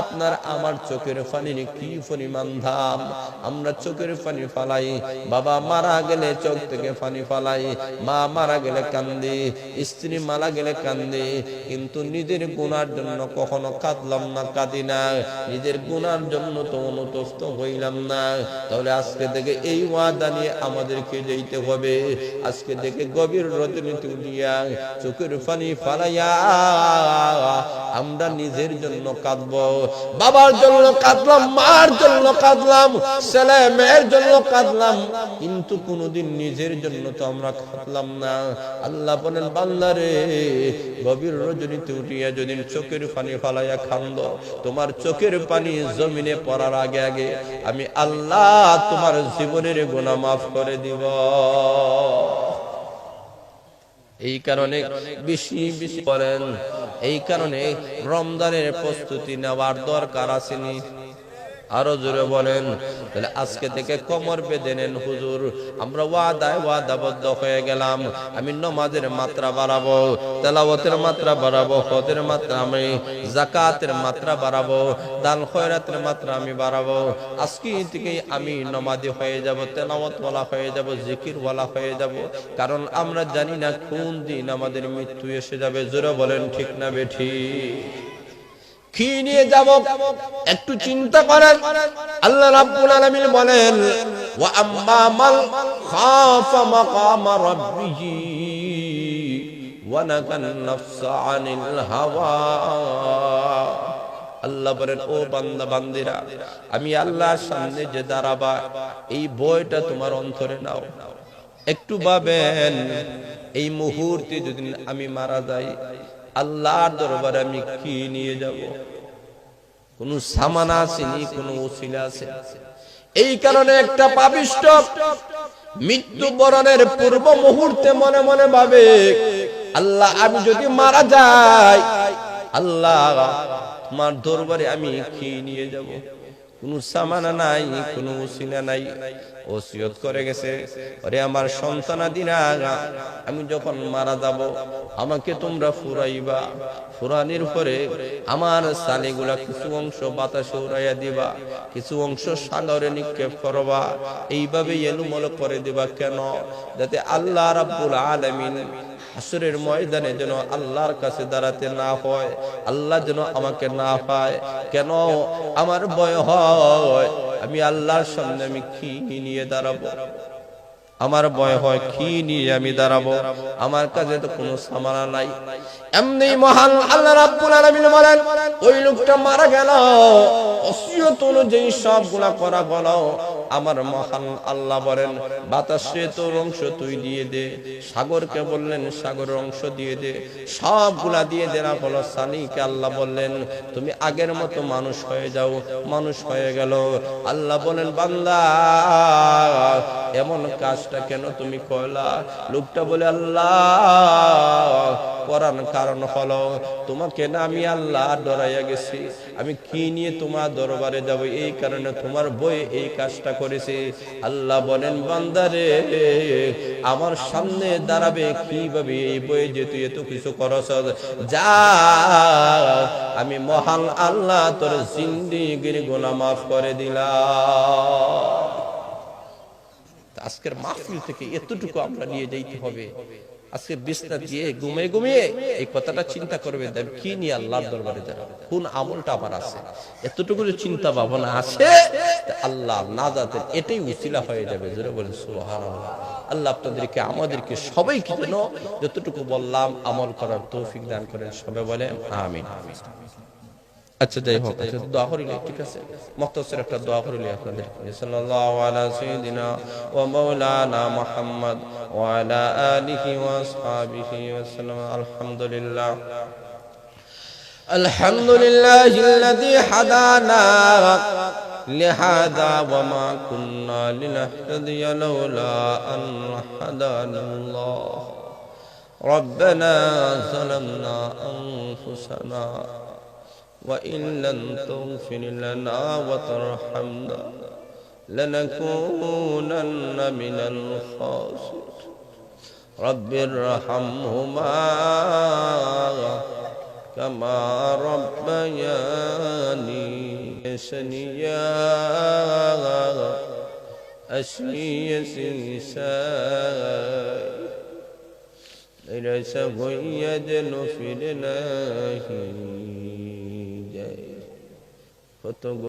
আপনার আমার চোখের পানির কি পরিমাণ দাম? আমরা চোখের পানি ফালাই। বাবা মারা গেলে চোখ থেকে পানি ফালাই। মা মারা গেলে কান্দি। স্ত্রী মারা গেলে কান্দি। কিন্তু নিজের গুনার জন্য কখনো কাঁদলাম না, কাঁদি না। নিজের গুনার জন্য তো অনুতপ্ত হইলাম না। তাহলে আজকে থেকে এই ওয়াদা নিয়ে আমাদেরকে যেতে হবে। আজকে থেকে গভীর রজনীতি উঠিয়া চোখের ফানি ফালাইয়া আমরা নিজের জন্য কাঁদব, বাবার জন্য কাঁদলাম, মার জন্য কাঁদলাম, ছেলে মেয়ের জন্য কাঁদলাম, কিন্তু কোনোদিন নিজের জন্য তো আমরা কাঁদলাম না। আল্লাহ বলেন বান্দারে গভীর রজনীতে উঠিয়া যদি চোখের পানি ফালাইয়া খান্দ, তোমার চোখের পানি জমিনে পড়ার আগে আগে আমি আল্লাহ তোমার জীবনের গুণা মাফ করে দিব। এই কারণে বেশি বেশি করেন। এই কারণে রমদানের প্রস্তুতি নেওয়ার দরকার আসেনি। আরও জোরে বলেন, তাহলে আজকে থেকে কমর বেঁধে নেন হুজুর। আমরা ওয়াদায় ওয়াদাবদ্ধ হয়ে গেলাম, আমি নমাজের মাত্রা বাড়াবো, তেলাওয়াতের মাত্রা বাড়াবো হদের মাত্রা আমি জাকাতের মাত্রা বাড়াবো, দান খয়রাতের মাত্রা আমি বাড়াবো। আজকে থেকে আমি নমাজি হয়ে যাব তেলাওয়াত ওয়ালা হয়ে যাব জিকির ওয়ালা হয়ে যাব। কারণ আমরা জানি না কোন দিন আমাদের মৃত্যু এসে যাবে, জোরে বলেন ঠিক না বেঠি কি নিয়ে যাব? একটু চিন্তা করেন। আল্লাহ রাব্বুল আলামিন বলেন, ওয়া আম্মা মাল খাফা মাকামা রাব্বিহি ওয়া নাকান নাফসা আনিল হাওয়া। আল্লাহ বলেন, ও বান্দা, বান্দিরা, আমি আল্লাহর সামনে যে দাঁড়াবা, এই বইটা তোমার অন্তরে নাও। একটু ভাবেন, এই মুহূর্তে যদি আমি মারা যাই আল্লাহর দরবারে আমি কি নিয়ে যাব? কোন সামান আসেনি কোন ওসিলা আছে? এই কারণে একটা পাপিষ্ট মৃত্যু বরণের পূর্ব মুহূর্তে মনে মনে ভাবে, আল্লাহ, আমি যদি মারা যাই, আল্লাহ, তোমার দরবারে আমি কি নিয়ে যাব? কোন সামানা নাই, কোন ওসিলা নাই। ওসিয়ত করে গেছে। ওরে আমার সন্তানাদিনা আমি যখন মারা যাব, আমাকে তোমরা ফুরাইবা। ফুরানির পরে আমার সালিগুলা কিছু অংশ বাতাসে উড়াইয়া দিবা, কিছু অংশ সাগরে নিক্ষেপ করবা। এইভাবে এলুমল করে দিবা কেন? যাতে আল্লাহ রাব্বুল আলামিন হাসরের ময়দানে যেন আল্লাহর কাছে দাঁড়াতে না হয়, আল্লাহ যেন আমাকে না পায়। কেন? আমার ভয় হয়। আমি আল্লাহর সামনে আমি কি নিয়ে দাঁড়াবো? আমার ভয় হয় কি নিয়ে আমি দাঁড়াবো? আমার কাছে তো কোনো সামানা নাই। এমনি মহান আল্লাহ রাব্বুল আলামিন বলেন, ওই লোকটা মারা গেল। অসিয়ত অনুযায়ী সব গুণা করা গেল। আমার মহান আল্লাহ বলেন, বাতাসে তোর অংশ তুই দিয়ে দে, সাগরকে বললেন, সাগরের অংশ দিয়ে দে, সবগুলা দিয়ে দেনা হলো সানিকে আল্লাহ বললেন, তুমি আগের মতো মানুষ হয়ে যাও, মানুষ হয়ে গেল। আল্লাহ বলেন, বান্দা, এমন কাজটা কেন তুমি কয়লা লোকটা বলে, আল্লাহ করার কারণ হলো, তোমাকে না আমি আল্লাহ ডরাইয়া গেছি। আমি কি নিয়ে তোমার দরবারে যাব? এই কারণে তোমার বই এই কাজটা করেছে। আল্লাহ বলেন, বান্দারে, আমার সামনে দাঁড়াবে কীভাবে? এই বইয়ে যে তুই এত কিছু করছ যা আমি মহান আল্লাহ তোর জিন্দিগির গোনা মাফ করে দিলাম। আজকের মাহফিল থেকে এতটুকু আমরা নিয়ে যাইতে হবে। আজকে বিস্তার দিয়ে ঘুমিয়ে ঘুমিয়ে এই কথাটা চিন্তা করবে দেব কি নিয়ে আল্লাহর দরবারে যাবে কোন আমলটা আমার আছে? এতটুকু যে চিন্তা ভাবনা আছে আল্লাহ না যাতে এটাই উচিলা হয়ে যাবে, জোরে বলেন, সুবহানাল্লাহ। আল্লাহ আপনাদেরকে, আমাদেরকে সবাইকে যেন যতটুকু বললাম, আমল করার তৌফিক দান করেন, সবাই বলেন, আমিন। আচ্ছা যাই হোক আচ্ছা দোয়া করিলে ঠিক আছে? মক্তসের একটা দোয়া করিলে আপনাদের সাল্লাল্লাহু আলা সাইয়্যিদিনা ওয়া মাওলানা মুহাম্মদ ওয়া আলা আলিহি ওয়া আসহাবিহি ওয়া সাল্লাম। আলহামদুলিল্লাহ। الحمد لله الذي هدانا لهذا وما كنا لنهتدي لولا أن هدانا الله ربنا ظلمنا أنفسنا وإن لم تغفر لنا وترحمنا لنكونن من الخاسرين. رب ارحمهما كما ربياني. سنيا أسمي سنساي ليس هو يدن في الله Yo tengo